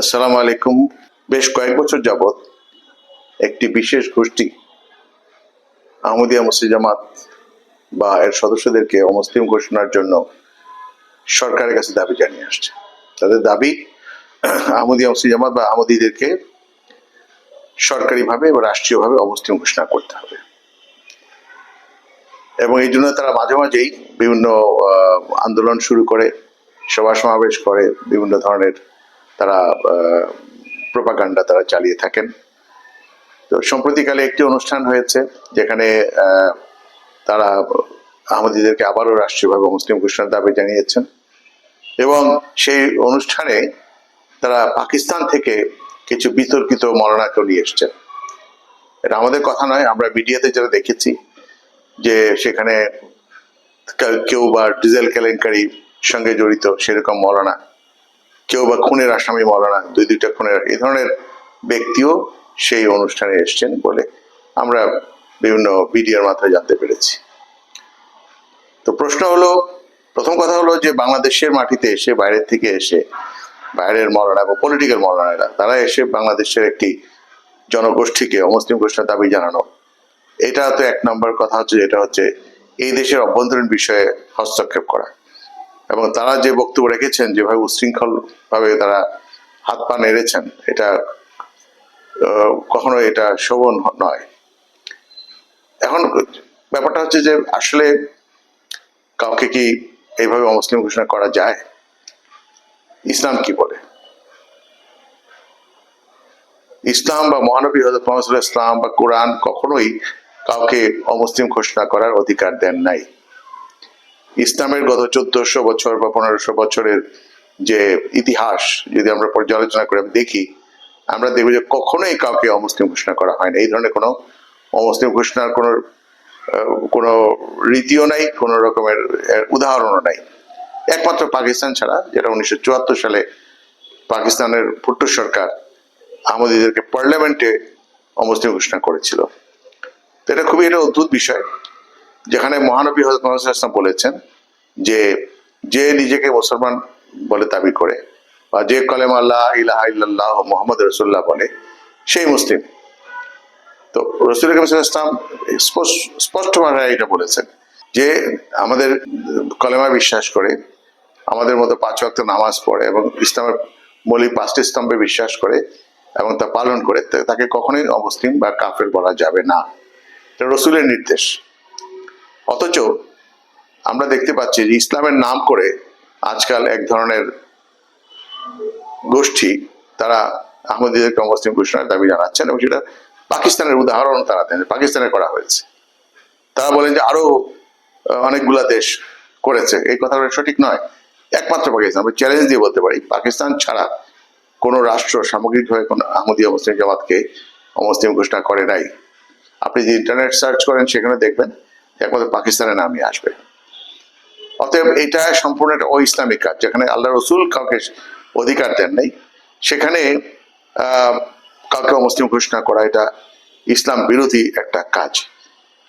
আসসালামু আলাইকুম। বেশ কয়েক বছর যাবৎ একটি বিশেষ গোষ্ঠী আহমদিয়া মুসলিম জামাত বা এর সদস্যদেরকে অমুসলিম ঘোষণার জন্য সরকারের কাছে দাবি জানিয়ে আসছে। তাদের দাবি, আহমদিয়া মুসলিম জামাত বা আহমদীদেরকে সরকারিভাবে বা রাষ্ট্রীয়ভাবে অমুসলিম ঘোষণা করতে হবে। এবং এই জন্য তারা মাঝে মাঝেই বিভিন্ন আন্দোলন শুরু করে, সভা সমাবেশ করে, বিভিন্ন ধরনের তারা প্রোপাগান্ডা তারা চালিয়ে থাকেন। তো সম্প্রতিকালে একটি অনুষ্ঠান হয়েছে, যেখানে তারা আহমদীদেরকে আবারও রাষ্ট্রীয়ভাবে মুসলিম ঘোষণার দাবি জানিয়েছেন। এবং সেই অনুষ্ঠানে তারা পাকিস্তান থেকে কিছু বিতর্কিত মরণাকেও নিয়ে এসছেন। এটা আমাদের কথা নয়, আমরা মিডিয়াতে যারা দেখেছি, যে সেখানে কেউ বা ডিজেল কেলেঙ্কারি সঙ্গে জড়িত সেরকম মরনা কেউ বা খুনের আসামি মৌলানা, দুই দুইটা খুনের, এই ধরনের ব্যক্তিও সেই অনুষ্ঠানে এসছেন বলে আমরা বিভিন্ন মিডিয়ার মাথায় জানতে পেরেছি। তো প্রশ্ন হলো, প্রথম কথা হলো যে বাংলাদেশের মাটিতে এসে, বাইরের থেকে এসে, বাইরের মৌলানা বা পলিটিক্যাল মৌলানারা, তারা এসে বাংলাদেশের একটি জনগোষ্ঠীকে, অমুসলিম গোষ্ঠীর দাবি জানানো, এটা তো এক নম্বর কথা হচ্ছে, যেটা হচ্ছে এই দেশের অভ্যন্তরীণ বিষয়ে হস্তক্ষেপ করা। এবং তারা যে বক্তব্য রেখেছেন, যেভাবে উশৃঙ্খল ভাবে তারা হাত পা নেড়েছেন, এটা কখনো এটা শোভন নয়। এখন ব্যাপারটা হচ্ছে যে, আসলে কাউকে কি এইভাবে অমুসলিম ঘোষণা করা যায়? ইসলাম কি বলে? ইসলাম বা মহানবী হজরত ইসলাম বা কোরআন কখনোই কাউকে অমুসলিম ঘোষণা করার অধিকার দেন নাই। ইসলামের গত চোদ্দশো বছর বা পনেরোশো বছরের যে ইতিহাস, যদি আমরা পর্যালোচনা করে দেখি, আমরা দেখব যে কখনোই কাউকে অমুসলিম ঘোষণা করা হয় না। এই ধরনের কোনো অমুসলিম ঘোষণার কোনো কোনো রীতিও নাই, কোনো রকমের উদাহরণও নাই। একমাত্র পাকিস্তান ছাড়া, যেটা উনিশশো চুয়াত্তর সালে পাকিস্তানের ভুট্টো সরকার আহমদীদেরকে পার্লামেন্টে অমুসলিম ঘোষণা করেছিল। তো এটা খুবই একটা অদ্ভুত বিষয়। যেখানে মহানবী হজরত বলেছেন যে যে নিজেকে মুসলমান বলে দাবি করে বা যে কলেম আল্লাহ ইলাহা মোহাম্মদ রসুল্লাহ বলে, সেই মুসলিম। তো রসুল স্পষ্ট স্পষ্ট ভাষায় এটা বলেছেন যে আমাদের কলেমা বিশ্বাস করে, আমাদের মতো পাঁচ ওয়াক্ত নামাজ পড়ে এবং ইসলামের মৌলিক পাঁচটি স্তম্ভে বিশ্বাস করে এবং তা পালন করে তাকে কখনোই অমুসলিম বা কাফের বলা যাবে না। এটা রসুলের নির্দেশ। অথচ আমরা দেখতে পাচ্ছি যে ইসলামের নাম করে আজকাল এক ধরনের গোষ্ঠী তারা আহমদীদেরকে অমুসলিম ঘোষণার দাবি জানাচ্ছেন এবং সেটা পাকিস্তানের উদাহরণ তারা দেন, পাকিস্তানে করা হয়েছে। তারা বলেন যে আরও অনেকগুলা দেশ করেছে। এই কথাটা সঠিক নয়। একমাত্র পাকিস্তান। আমরা চ্যালেঞ্জ দিয়ে বলতে পারি, পাকিস্তান ছাড়া কোনো রাষ্ট্র সামগ্রিকভাবে কোনো আহমদীয় মুসলিম জামাতকে অমুসলিম ঘোষণা করে নাই। আপনি যদি ইন্টারনেট সার্চ করেন, সেখানে দেখবেন একমাত্র পাকিস্তানের নামই আসবে। অতএব এটা সম্পূর্ণ একটা ও ইসলামিক কাজ, যেখানে আল্লাহ রসুল কাউকে অধিকার দেন নাই। সেখানে কাউকে মুসলিম ঘোষণা করা এটা ইসলাম বিরোধী একটা কাজ।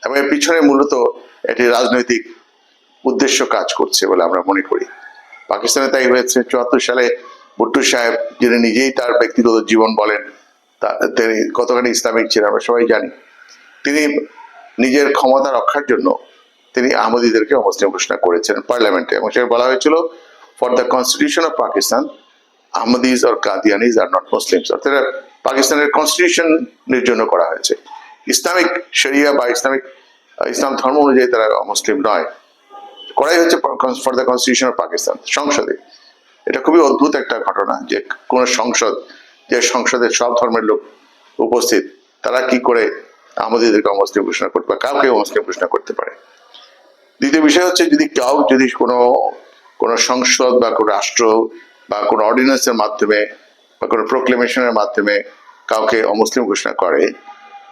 এবং এর পিছনে মূলত এটি রাজনৈতিক উদ্দেশ্য কাজ করছে বলে আমরা মনে করি। পাকিস্তানে তাই হয়েছে, চুয়াত্তর সালে ভুট্টো সাহেব, যিনি নিজেই তার ব্যক্তিগত জীবন বলেন তিনি কতখানি ইসলামিক ছিলেন আমরা সবাই জানি। তিনি নিজের ক্ষমতা রক্ষার জন্য তিনি আহমদীদেরকে অমুসলিম ঘোষণা করেছেন পার্লামেন্টে। এবং সেখানে বলা হয়েছিল for the constitution of Pakistan Ahmadis R Qadianis are not Muslims অর্থাৎ পাকিস্তানের কনস্টিটিউশনের জন্য করা হয়েছে। ইসলামিক শরিয়া বা ইসলামিক, ইসলাম ধর্ম অনুযায়ী তারা মুসলিম নয়। করাই হচ্ছে for the constitution of Pakistan সংসদে। এটা খুবই অদ্ভুত একটা ঘটনা যে কোন সংসদ, যে সংসদে সব ধর্মের লোক উপস্থিত, তারা কি করে আমাদেরকে অমুসলিম ঘোষণা করতে পারে কাউকে অমুসলিম ঘোষণা করতে পারে। দ্বিতীয় বিষয় হচ্ছে যদি কেউ যদি কোনো কোনো সংসদ বা কোনো রাষ্ট্র বা কোনো অর্ডিন্যান্সের মাধ্যমে বা কোনো প্রোক্লেমেশনের মাধ্যমে কাউকে অমুসলিম ঘোষণা করে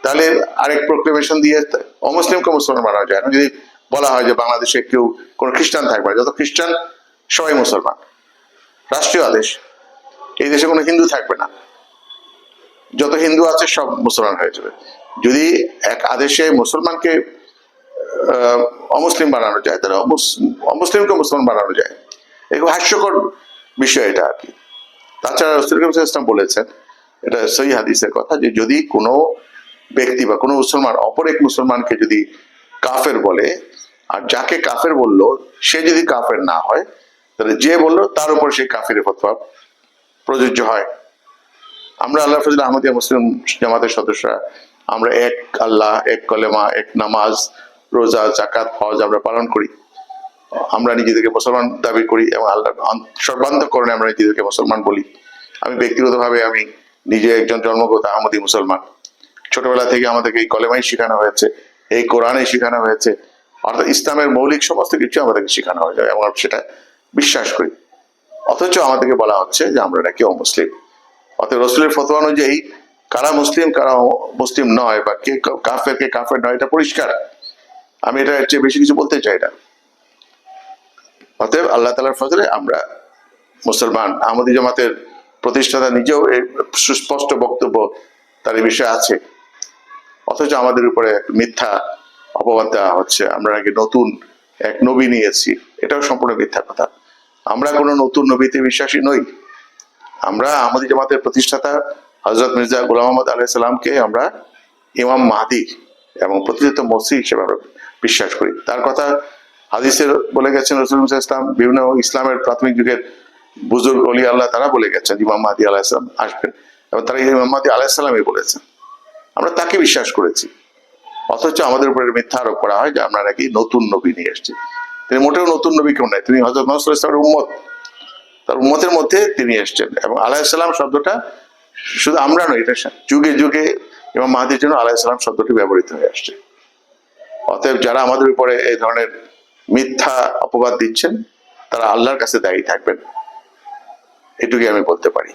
তাহলে আরেক প্রোক্লেমেশন দিয়ে অমুসলিমকে মুসলমান বানানো যায় না। যদি বলা হয় যে বাংলাদেশে কেউ কোনো খ্রিস্টান থাকবে না যত খ্রিস্টান সবাই মুসলমান। রাষ্ট্রীয় আদেশ এই দেশে কোনো হিন্দু থাকবে না। যত হিন্দু আছে সব মুসলমান হয়ে যাবে। যদি এক আদেশে মুসলমানকে অমুসলিম বানানো যায়, তাহলে অমুস- অমুসলিমকে মুসলমান বানানো যায়। খুব হাস্যকর বিষয় এটা আর কি। তাছাড়া রসুল করিম সাল্লাল্লাহু আলাইহি ওয়াসাল্লাম বলেছেন, এটা সহি হাদিসের কথা যে যদি কোনো ব্যক্তি বা কোনো মুসলমান, অপর এক মুসলমানকে যদি কাফের বলে, আর যাকে কাফের বলল, সে যদি কাফের না হয়, তাহলে যে বলল, তার উপর সেই কাফের ফতোয়া প্রযোজ্য হয়। আমরা আল্লাহ ফজল আহমদিয়া মুসলিম জামাতের সদস্যরা আমরা এক আল্লাহ, এক কলেমা, এক নামাজ, রোজা জাকাত হজ আমরা পালন করি। আমরা নিজেদেরকে মুসলমান দাবি করি এবং আল্লাহ সর্বান্তকরণে আমরা নিজেদেরকে মুসলমান বলি। আমি ব্যক্তিগতভাবে আমি নিজে একজন জন্মগত আহমদী মুসলমান। ছোটবেলা থেকে আমাদেরকে এই কলেমাই শেখানো হয়েছে, এই কোরআনে শেখানো হয়েছে। অর্থাৎ ইসলামের মৌলিক সমস্ত কিছু আমাদেরকে শেখানো হয়ে যায় এবং আমরা সেটা বিশ্বাস করি। অথচ আমাদেরকে বলা হচ্ছে যে আমরা নাকি অমুসলিম। অর্থাৎ রসুলের ফতোয়া অনুযায়ী কারা মুসলিম কারা মুসলিম নয়, বা কে কাফের কে কাফের নয়, এটা পরিষ্কার। আমি এটা চেয়ে বেশি কিছু বলতে চাই না। অতএব আল্লাহ তালার ফজলে আমরা মুসলমান, আহমদি জামাতের প্রতিষ্ঠাতা নিজেও এই সুস্পষ্ট বক্তব্য তার এই বিষয়ে আছে। অথচ আমাদের উপরে এক মিথ্যা অপবাদ দেওয়া হচ্ছে। আমরা আগে নতুন এক নবী নিয়েছি। এটাও সম্পূর্ণ মিথ্যা কথা। আমরা কোনো নতুন নবীতে বিশ্বাসী নই। আমরা আহমদি জামাতের প্রতিষ্ঠাতা হজরত মির্জা গোলাম মোহাম্মদ আলাহ সাল্লামকে আমরা ইমাম মাহাদি এবং প্রতিষ্ঠিত মসি হিসেবে আমরা বিশ্বাস করি। তার কথা হাদিসের বলে গেছেন রসুল ইসলাম, বিভিন্ন ইসলামের প্রাথমিক যুগের বুজুর্গ অলি আল্লাহ তারা বলে গেছেন, ইমাম মাহাদি আলাহ ইসলাম আসবেন এবং তারা ইমাম মাহাদি আলাহ সাল্লামই বলেছেন। আমরা তাকে বিশ্বাস করেছি। অথচ আমাদের উপরে মিথ্যা আরোপ করা হয় যে আমরা নাকি নতুন নবী নিয়ে এসেছি। তিনি মোটেও নতুন নবী কেউ নাই, তিনি হজরত মোহাম্মদ ইসলামের উম্মত। তার উম্মতের মধ্যে তিনি এসছেন এবং আলাইসাল্লাম শব্দটা শুধু আমরা নই এটা যুগে যুগে এবং মাহাদির জন্য আলাইসাল্লাম শব্দটি ব্যবহৃত হয়ে আসছে। অতএব যারা আমাদের উপরে এই ধরনের মিথ্যা অপবাদ দিচ্ছেন, তারা আল্লাহর কাছে দায়ী থাকবেন। এটুকুই আমি বলতে পারি।